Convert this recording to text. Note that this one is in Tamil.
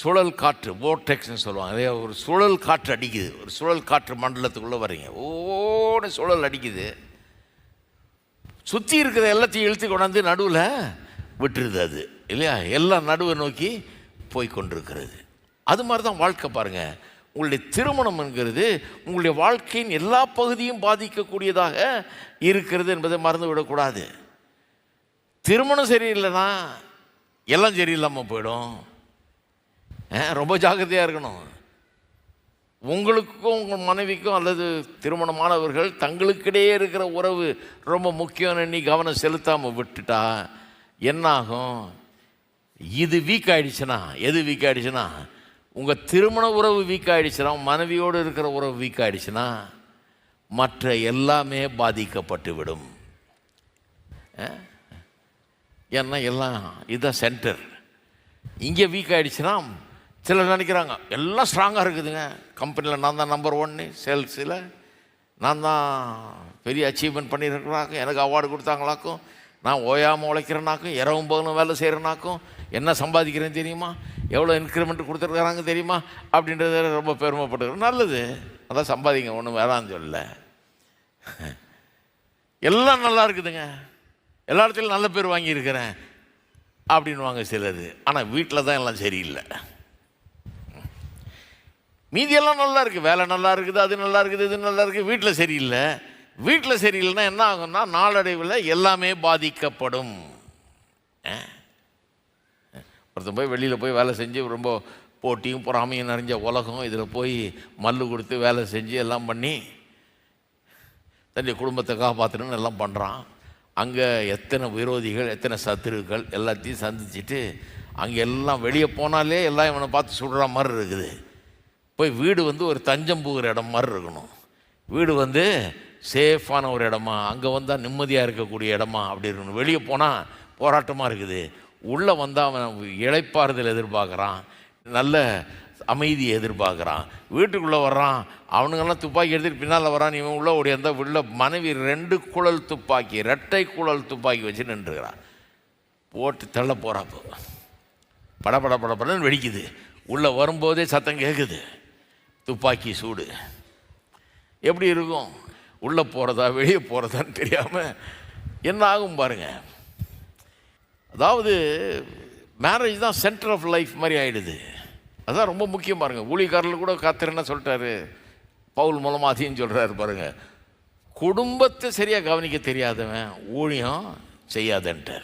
சுழல் காற்று போர்டெக்ஸ்னு சொல்லுவாங்க. அதே ஒரு சுழல் காற்று அடிக்குது. ஒரு சுழல் காற்று மண்டலத்துக்குள்ளே வரீங்க ஓடு சுழல் அடிக்குது. சுற்றி இருக்கிற எல்லாத்தையும் இழுத்து கொண்டாந்து நடுவில் விட்டுருது அது. இல்லையா? எல்லாம் நடுவை நோக்கி போய் கொண்டிருக்கிறது. அது மாதிரி தான் வாழ்க்கை பாருங்கள் உங்களுடைய திருமணம் என்கிறது உங்களுடைய வாழ்க்கையின் எல்லா பகுதியும் பாதிக்கக்கூடியதாக இருக்கிறது என்பதை மறந்து விடக்கூடாது. திருமணம் சரியில்லைன்னா எல்லாம் சரியில்லாமல் போயிடும். ரொம்ப ஜாக்கிரதையாக இருக்கணும். உங்களுக்கும் உங்கள் மனைவிக்கும் அல்லது திருமணமானவர்கள் தங்களுக்கிடையே இருக்கிற உறவு ரொம்ப முக்கியம்னு நீ கவனம் செலுத்தாமல் விட்டுட்டா என்னாகும்? இது வீக் ஆகிடுச்சுன்னா எது வீக் ஆகிடுச்சுன்னா உங்கள் திருமண உறவு வீக் ஆகிடுச்சுன்னா மனைவியோடு இருக்கிற உறவு வீக் ஆகிடுச்சுன்னா மற்ற எல்லாமே பாதிக்கப்பட்டு விடும். ஆ? ஏன்னா எல்லாம் இதுதான் சென்டர் இங்கே வீக் ஆகிடுச்சுன்னா சிலர் நினைக்கிறாங்க எல்லாம் ஸ்ட்ராங்காக இருக்குதுங்க. கம்பெனியில் நான் தான் நம்பர் ஒன்னு சேல்ஸில் நான் தான் பெரிய அச்சீவ்மெண்ட் பண்ணியிருக்கிறாக்கும் எனக்கு அவார்டு கொடுத்தாங்களாக்கும் நான் ஓயாமல் உழைக்கிறேனாக்கும் இரவும் பகலும் வேலை செய்கிறேனாக்கும் என்ன சம்பாதிக்கிறேன்னு தெரியுமா? எவ்வளோ இன்க்ரிமெண்ட் கொடுத்துருக்குறாங்க தெரியுமா? அப்படின்றத ரொம்ப பெருமைப்பட்டுக்கிறேன் நல்லது. அதான் சம்பாதிங்க ஒன்றும் வேணான்னு சொல்லல. எல்லாம் நல்லா இருக்குதுங்க. எல்லா இடத்துலையும் நல்ல பேர் வாங்கியிருக்கிறேன். அப்படின்வாங்க சிலது ஆனால் வீட்டில் தான் எல்லாம் சரியில்லை. மீதியெல்லாம் நல்லா இருக்குது வேலை நல்லா இருக்குது அது நல்லா இருக்குது இது நல்லா இருக்குது வீட்டில் சரியில்லை. வீட்டில் சரியில்லைன்னா என்ன ஆகும்னா நாளடைவில் எல்லாமே பாதிக்கப்படும். ஆ? ஒருத்தன் போய் வெளியில் போய் வேலை செஞ்சு ரொம்ப போட்டியும் பொறாமையும் நிறைஞ்ச உலகம். இதில் போய் மல்லு கொடுத்து வேலை செஞ்சு எல்லாம் பண்ணி தன்னுடைய குடும்பத்தை காப்பாற்றணும்னு எல்லாம் பண்ணுறான் அங்கே எத்தனை விரோதிகள் எத்தனை சத்துருக்கள் எல்லாத்தையும் சந்திச்சுட்டு அங்கே எல்லாம் வெளியே போனாலே எல்லாம் இவனை பார்த்து சுடுற மாதிரி இருக்குது. போய் வீடு வந்து ஒரு தஞ்சம் போகிற இடம் மாதிரி இருக்கணும். வீடு வந்து சேஃபான ஒரு இடமா அங்கே வந்தால் நிம்மதியாக இருக்கக்கூடிய இடமா அப்படி இருக்கணும். வெளியே போனால் போராட்டமாக இருக்குது. உள்ளே வந்தால் அவன் இழைப்பாறுதல் எதிர்பார்க்குறான். நல்ல அமைதியை எதிர்பார்க்குறான். வீட்டுக்குள்ளே வர்றான். அவனுங்கெல்லாம் துப்பாக்கி எடுத்துகிட்டு பின்னால் வரான் இவன் உள்ளே ஓடியாந்தால் உள்ள மனைவி ரெண்டு குழல் துப்பாக்கி ரெட்டை குழல் துப்பாக்கி வச்சு நின்றுக்கிறான். போட்டு தள்ள போகிறாப்போ பட பட பட படன்னு வெடிக்குது. உள்ளே வரும்போதே சத்தம் கேட்குது துப்பாக்கி சூடு. எப்படி இருக்கும்? உள்ளே போகிறதா வெளியே போகிறதான்னு தெரியாமல் என்ன ஆகும் பாருங்கள் அதாவது மேரேஜ் தான் சென்டர் ஆஃப் லைஃப் மாதிரி ஆகிடுது அதுதான் ரொம்ப முக்கியம் பாருங்கள் ஊழியக்காரர்கள் கூட காத்திர என்ன சொல்லிட்டாரு? பவுல் மூலமாக அதையும் சொல்கிறாரு பாருங்கள் குடும்பத்தை சரியாக கவனிக்க தெரியாதவன் ஊழியம் செய்யாதன்ட்டார்.